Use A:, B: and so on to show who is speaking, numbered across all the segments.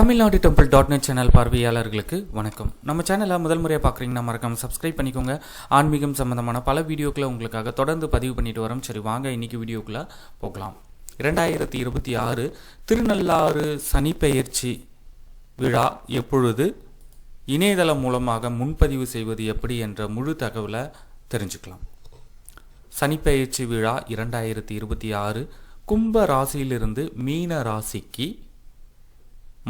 A: Tamil Nadu temple dot net channel பார்வையாளர்களுக்கு வணக்கம். நம்ம சேனலை முதல் முறையாக பார்க்குறீங்கன்னா மறக்காமல் சப்ஸ்கிரைப் பண்ணிக்கோங்க. ஆன்மீகம் சம்பந்தமான பல வீடியோக்களை உங்களுக்காக தொடர்ந்து பதிவு பண்ணிட்டு வரோம். சரி வாங்க இன்னைக்கு வீடியோக்குள்ளே போகலாம். இரண்டாயிரத்தி இருபத்தி ஆறு திருநள்ளாறு சனிப்பெயர்ச்சி விழா எப்பொழுது இணையதளம் மூலமாக முன்பதிவு செய்வது எப்படி என்ற முழு தகவலை தெரிஞ்சுக்கலாம். சனிப்பெயர்ச்சி விழா இரண்டாயிரத்தி இருபத்தி ஆறு கும்ப ராசியிலிருந்து மீன ராசிக்கு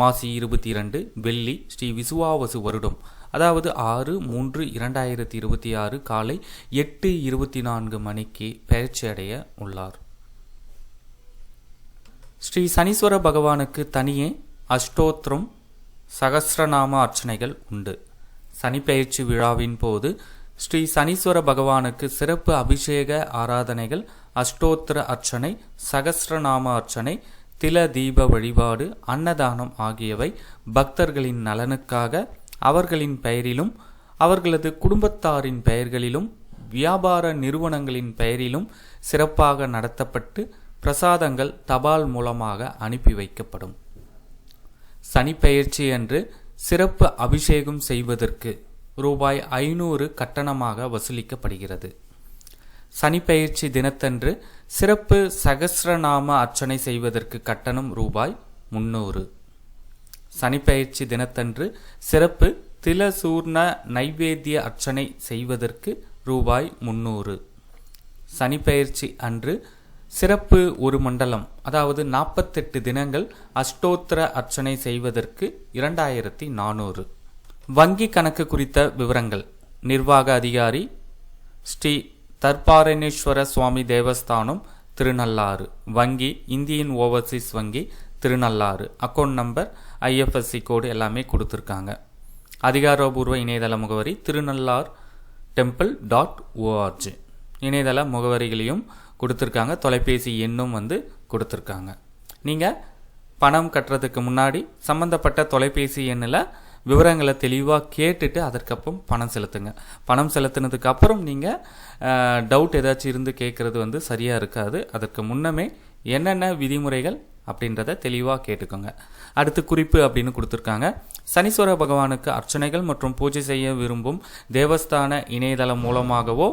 A: மாசி இருபத்தி இரண்டு வெள்ளி ஸ்ரீ விசுவாவசு வருடம். அதாவது ஆறு மூன்று இரண்டாயிரத்தி இருபத்தி ஆறு காலை எட்டு இருபத்தி நான்கு மணிக்கு பயிற்சி அடைய உள்ளார். ஸ்ரீ சனீஸ்வர பகவானுக்கு தனியே அஷ்டோத்திரம் சகஸ்ரநாம அர்ச்சனைகள் உண்டு. சனிப்பெயர்ச்சி விழாவின் போது ஸ்ரீ சனீஸ்வர பகவானுக்கு சிறப்பு அபிஷேக ஆராதனைகள் அஷ்டோத்திர அர்ச்சனை சகசிரநாம அர்ச்சனை தில தீப வழிபாடு அன்னதானம் ஆகியவை பக்தர்களின் நலனுக்காக அவர்களின் பெயரிலும் அவர்களது குடும்பத்தாரின் பெயர்களிலும் வியாபார நிறுவனங்களின் பெயரிலும் சிறப்பாக நடத்தப்பட்டு பிரசாதங்கள் தபால் மூலமாக அனுப்பி வைக்கப்படும். சனிப்பெயர்ச்சி அன்று சிறப்பு அபிஷேகம் செய்வதற்கு ரூபாய் ஐநூறு கட்டணமாக வசூலிக்கப்படுகிறது. சனிப்பெயர்ச்சி தினத்தன்று சிறப்பு சகசிரநாம அர்ச்சனை செய்வதற்கு கட்டணம் ரூபாய் முன்னூறு. சனிப்பெயர்ச்சி தினத்தன்று சிறப்பு திலசூர்ண நைவேத்திய அர்ச்சனை செய்வதற்கு ரூபாய் முன்னூறு. சனிப்பெயர்ச்சி அன்று சிறப்பு ஒரு மண்டலம் அதாவது நாற்பத்தெட்டு தினங்கள் அஷ்டோத்திர அர்ச்சனை செய்வதற்கு இரண்டாயிரத்தி நானூறு. வங்கி கணக்கு குறித்த விவரங்கள் நிர்வாக அதிகாரி ஸ்ரீ தர்பாரணேஸ்வர சுவாமி தேவஸ்தானம் திருநள்ளாறு. வங்கி இந்தியன் ஓவர்சீஸ் வங்கி Thirunallar. Account number IFSC code எல்லாமே கொடுத்துருக்காங்க. அதிகாரபூர்வ இணையதள முகவரி திருநள்ளார் டெம்பிள் டாட் ஓஆர்ஜி இணையதள முகவரிகளையும் கொடுத்துருக்காங்க. தொலைபேசி எண்ணும் வந்து கொடுத்துருக்காங்க. நீங்கள் பணம் கட்டுறதுக்கு முன்னாடி சம்மந்தப்பட்ட தொலைபேசி எண்ணில் விவரங்களை தெளிவாக கேட்டுட்டு அதற்கப்புறம் பணம் செலுத்துங்க. பணம் செலுத்தினதுக்கப்புறம் நீங்கள் டவுட் ஏதாச்சும் இருந்து கேட்குறது வந்து சரியாக இருக்காது. அதற்கு முன்னமே என்னென்ன விதிமுறைகள் அப்படின்றத தெளிவாக கேட்டுக்கோங்க. அடுத்து குறிப்பு அப்படின்னு கொடுத்துருக்காங்க. சனீஸ்வர பகவானுக்கு அர்ச்சனைகள் மற்றும் பூஜை செய்ய விரும்பும் தேவஸ்தான இணையதளம் மூலமாகவோ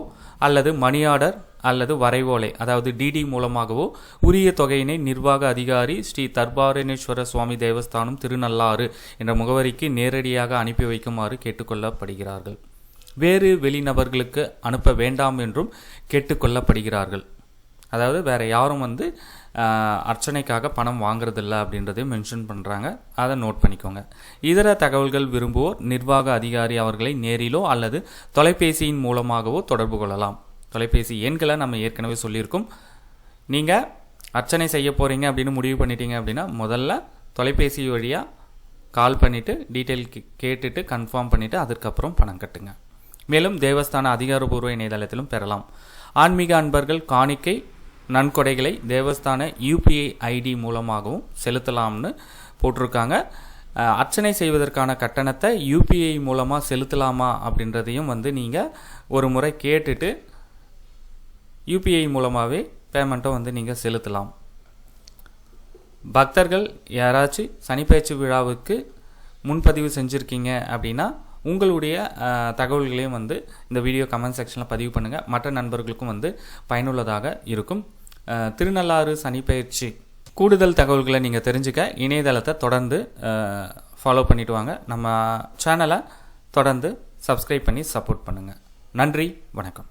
A: அல்லது மணி ஆர்டர் அல்லது வரைவோலை அதாவது டிடி மூலமாகவோ உரிய தொகையினை நிர்வாக அதிகாரி ஸ்ரீ தர்பாரணேஸ்வர சுவாமி தேவஸ்தானம் திருநள்ளாறு என்ற முகவரிக்கு நேரடியாக அனுப்பி வைக்குமாறு கேட்டுக்கொள்ளப்படுகிறார்கள். வேறு வெளிநபர்களுக்கு அனுப்ப வேண்டாம் என்றும் கேட்டுக்கொள்ளப்படுகிறார்கள். அதாவது வேற யாரும் வந்து அர்ச்சனைக்காக பணம் வாங்குறதில்ல அப்படின்றதையும் மென்ஷன் பண்ணுறாங்க அதை நோட் பண்ணிக்கோங்க. இதர தகவல்கள் விரும்புவோர் நிர்வாக அதிகாரி அவர்களை நேரிலோ அல்லது தொலைபேசியின் மூலமாகவோ தொடர்பு கொள்ளலாம். தொலைபேசி எண்களை நம்ம ஏற்கனவே சொல்லியிருக்கோம். நீங்கள் அர்ச்சனை செய்ய போகிறீங்க அப்படின்னு முடிவு பண்ணிட்டீங்க அப்படின்னா முதல்ல தொலைபேசி வழியாக கால் பண்ணிவிட்டு டீட்டெயில் கேட்டுட்டு கன்ஃபார்ம் பண்ணிவிட்டு அதுக்கப்புறம் பணம் கட்டுங்க. மேலும் தேவஸ்தான அதிகாரப்பூர்வ இணையதளத்திலும் பெறலாம். ஆன்மீக அன்பர்கள் காணிக்கை நன்கொடைகளை தேவஸ்தான யூபிஐ ஐடி மூலமாகவும் செலுத்தலாம்னு போட்டிருக்காங்க. அர்ச்சனை செய்வதற்கான கட்டணத்தை யூபிஐ மூலமாக செலுத்தலாமா அப்படின்றதையும் வந்து நீங்கள் ஒரு முறை கேட்டுட்டு யூபிஐ மூலமாகவே பேமெண்ட்டை வந்து நீங்கள் செலுத்தலாம். பக்தர்கள் யாராச்சும் சனிப்பயிற்சி விழாவுக்கு முன்பதிவு செஞ்சுருக்கீங்க அப்படின்னா உங்களுடைய தகவல்களையும் வந்து இந்த வீடியோ கமெண்ட் செக்ஷனில் பதிவு பண்ணுங்கள் மற்ற நண்பர்களுக்கும் வந்து பயனுள்ளதாக இருக்கும். திருநள்ளாறு சனிப்பயிற்சி கூடுதல் தகவல்களை நீங்கள் தெரிஞ்சுக்க இணையதளத்தை தொடர்ந்து ஃபாலோ பண்ணிட்டு வாங்க. நம்ம சேனலை தொடர்ந்து சப்ஸ்கிரைப் பண்ணி சப்போர்ட் பண்ணுங்கள் நன்றி வணக்கம்.